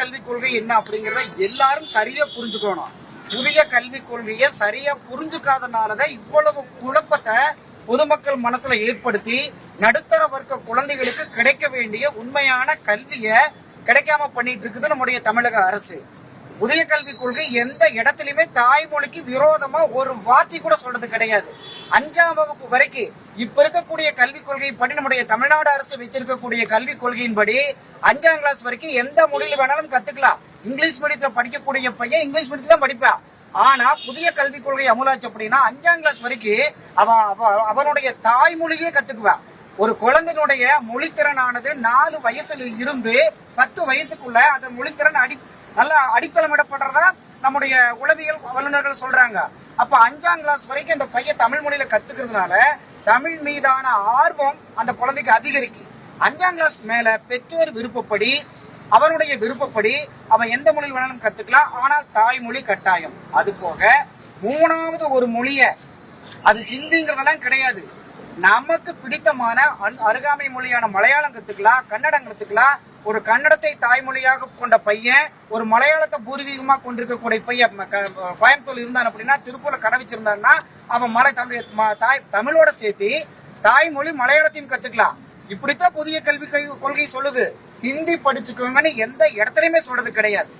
கல்விக் கொள்கை என்ன அப்படிங்கறத எல்லாரும் சரியா புரிஞ்சுக்கணும். புதிய கல்விக் கொள்கையை சரியா புரிஞ்சுக்காதனாலதான் இவ்வளவு குழப்பத்தை பொதுமக்கள் மனசுல ஏற்படுத்தி நடுத்தர வர்க்க குழந்தைகளுக்கு கிடைக்க வேண்டிய உண்மையான கல்வியை கிடைக்காம பண்ணிட்டு இருக்குது நம்முடைய தமிழக அரசு. புதிய கல்விக் கொள்கை எந்த இடத்துலயுமே தாய்மொழிக்கு விரோதமா ஒரு வார்த்தை கூட சொல்றது கிடையாது. அஞ்சாம் வகுப்பு வரைக்கும் இப்ப இருக்கக்கூடிய கல்விக் கொள்கை படி நம்முடைய தமிழ்நாடு அரசு வச்சிருக்கக்கூடிய கல்விக் கொள்கையின்படி அஞ்சாம் கிளாஸ் வரைக்கும் எந்த மொழியில வேணாலும் கத்துக்கலாம். இங்கிலீஷ் மீடியத்துல படிக்கக்கூடிய பையன் இங்கிலீஷ் மீடியத்துல தான் படிப்பான் ஆனா புதிய கல்விக் கொள்கை அமலாச்சு அப்படின்னா அஞ்சாம் கிளாஸ் வரைக்கும் அவன் அவ- அவனுடைய தாய்மொழியே கத்துக்குவான் ஒரு குழந்தையினுடைய மொழித்திறனானது நாலு வயசுல இருந்து பத்து வயசுக்குள்ள அந்த மொழித்திறன் அடி நல்லா அடித்தளமிடப்படுறதா? நம்முடைய உளவியல் வல்லுநர்கள் சொல்றாங்க. அப்ப அஞ்சாம் கிளாஸ் வரைக்கும் அந்த பையன் தமிழ் மொழியில கத்துக்கிறதுனால தமிழ் மீதான ஆர்வம் அந்த குழந்தைக்கு அதிகரிக்கு. அஞ்சாம் கிளாஸ் மேல பெற்றோர் விருப்பப்படி அவனுடைய விருப்பப்படி அவன் எந்த மொழியில் வேணாலும் கத்துக்கலாம். ஆனால் தாய்மொழி கட்டாயம். அது போக மூணாவது ஒரு மொழிய அது ஹிந்திங்கிறதெல்லாம் கிடையாது. நமக்கு பிடித்தமான அன்- அருகாமை மொழியான மலையாளம் கத்துக்கலாம் கன்னடம் கத்துக்கலாம் ஒரு கன்னடத்தை தாய்மொழியாக கொண்ட பையன் ஒரு மலையாளத்தை பூர்வீகமா கொண்டிருக்கக்கூடிய பையன் கோயம்புத்தூர் இருந்தான் அப்படின்னா திருப்பூர்ல கடை வச்சிருந்தான்னா அவன் மலை தமிழ் தாய் தமிழோட சேர்த்து தாய்மொழி மலையாளத்தையும் கத்துக்கலாம். இப்படித்தான் புதிய கல்வி கை- கொள்கை சொல்லுது. ஹிந்தி படிச்சுக்கோங்கன்னு எந்த இடத்துலையுமே சொல்றது கிடையாது.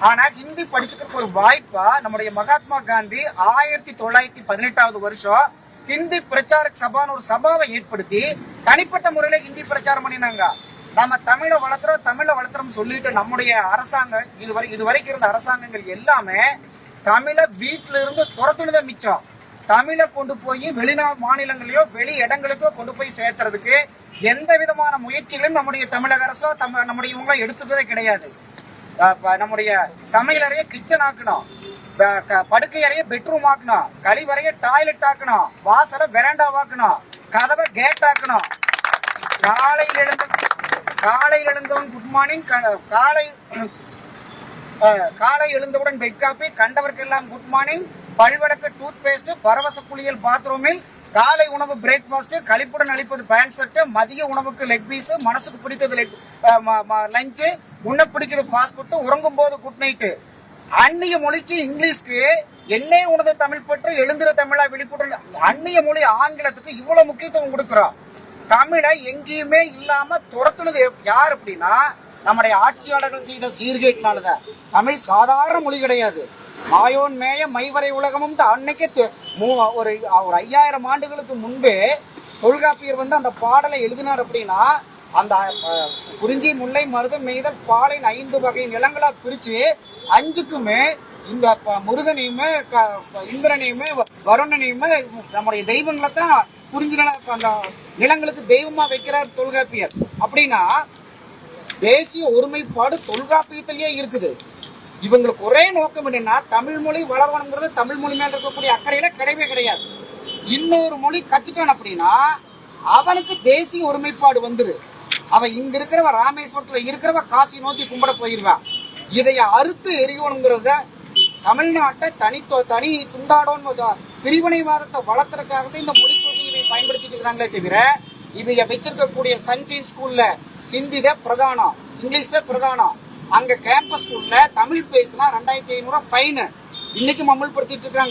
ஆனா ஹிந்தி படிச்சுக்கிறதுக்கு ஒரு வாய்ப்பா நம்முடைய மகாத்மா காந்தி ஆயிரத்தி தொள்ளாயிரத்தி பதினெட்டாவது வருஷம் ஹிந்தி பிரச்சாரக் சபான்னு ஒரு சபாவை ஏற்படுத்தி தனிப்பட்ட முறையில ஹிந்தி பிரச்சாரம் பண்ணினாங்க. நம்ம தமிழை வளர்த்துறோம் தமிழை வளர்த்துறோம் சொல்லிட்டு நம்முடைய அரசாங்கம் இதுவரை இதுவரைக்கும் இருந்த அரசாங்கங்கள் எல்லாமே தமிழை வீட்டில இருந்து துரத்துனதை மிச்சம். தமிழை கொண்டு போய் வெளிநா மாநிலங்களையோ வெளி இடங்களுக்கோ கொண்டு போய் சேர்த்துறதுக்கு எந்த விதமான முயற்சிகளும் நம்முடைய தமிழக அரசோ தம் நம்முடைய இவங்களோ எடுத்துட்டதே கிடையாது. நம்முடைய சமையல் அறைய கிச்சன் ஆக்கணும். க- படுக்கை அறைய பெட்ரூம் ஆக்கணும். கழிவறைய டாய்லெட் ஆக்கணும். வாசலை வெராண்டா ஆக்கணும் கதவை கேட் ஆக்கணும். மார்னிங் uh, காலை uh, காலை எழுந்தவுடன் பெட் காப்பி கண்டவர்க்கெல்லாம் குட் மார்னிங் பல்வழக்கு டூத் பேஸ்ட் பரவச குளியல் பாத்ரூமில் காலை உணவு பிரேக்ஃபாஸ்ட் கழிப்புடன் அளிப்பது பேண்ட் ஷர்ட் மதிய உணவுக்கு லெக் பீஸ் மனசுக்கு பிடித்தது லெக் லஞ்சு uh, உண்ண பிடிக்கிறது ஃபாஸ்ட் ஃபுட்டு உறங்கும் போது குட் நைட்டு அந்நிய மொழிக்கு இங்கிலீஷ்க்கு என்னே உனது தமிழ் பற்று எழுந்திர தமிழா விழிப்புடன் அந்நிய மொழி ஆங்கிலத்துக்கு இவ்வளவு முக்கியத்துவம் கொடுக்குறோம் தமிழை எங்கேயுமே இல்லாம துரத்துனது யார் அப்படின்னா நம்முடைய ஆட்சியாளர்கள் செய்த சீர்கேட்டினாலதான். தமிழ் சாதாரண மொழி கிடையாது. மாயோன் மேய மைவரை உலகமும் அன்னைக்கே தெ- மூ- ஒரு ஒரு ஐயாயிரம் ஆண்டுகளுக்கு முன்பே தொல்காப்பியர் வந்து அந்த பாடலை எழுதினார் அப்படின்னா அந்த குறிஞ்சி முல்லை மருதம் மெய்தல் பாலின் ஐந்து வகை நிலங்களாக பிரித்து அஞ்சுக்குமே இந்த முருகனையுமே க- இந்திரனையுமே வ- வருணனையுமே நம்முடைய தெய்வங்களை தான் குறிஞ்சி நில அந்த நிலங்களுக்கு தெய்வமாக வைக்கிறார் தொல்காப்பியர். அப்படின்னா தேசிய ஒருமைப்பாடு தொல்காப்பியத்திலேயே இருக்குது. இவங்களுக்கு ஒரே நோக்கம் என்னன்னா தமிழ் மொழி வளரணுங்கிறது தமிழ் மொழி மேல இருக்கக்கூடிய அக்கறையில கிடையவே கிடையாது. இன்னொரு மொழி கத்துட்டான் அப்படின்னா அவனுக்கு தேசிய ஒருமைப்பாடு வந்துரு. அவன் இங்க இருக்கிறவ ராமேஸ்வரத்துல இருக்கிறவ காசி நோக்கி கும்பிட போயிருவான் இதைய அறுத்து எரியணுங்கிறத தமிழ்நாட்டை தனி தனி துண்டாடோன்னு பிரிவினைவாதத்தை வளர்த்துறதுக்காக தான் இந்த மொழி கொள்கையை இவை பயன்படுத்திட்டு இருக்கிறாங்களே தவிர இவைய வச்சிருக்கக்கூடிய சன்சைன் ஸ்கூல்ல ஹிந்தி தான் பிரதானம் இங்கிலீஷ் தான் பிரதானம். அங்க கேம்பஸ் ஸ்கூல்ல தமிழ் பேசினா ரெண்டாயிரத்தி ஐநூறு ஃபைனு இன்னைக்கும் அமல்படுத்திட்டு இருக்காங்க.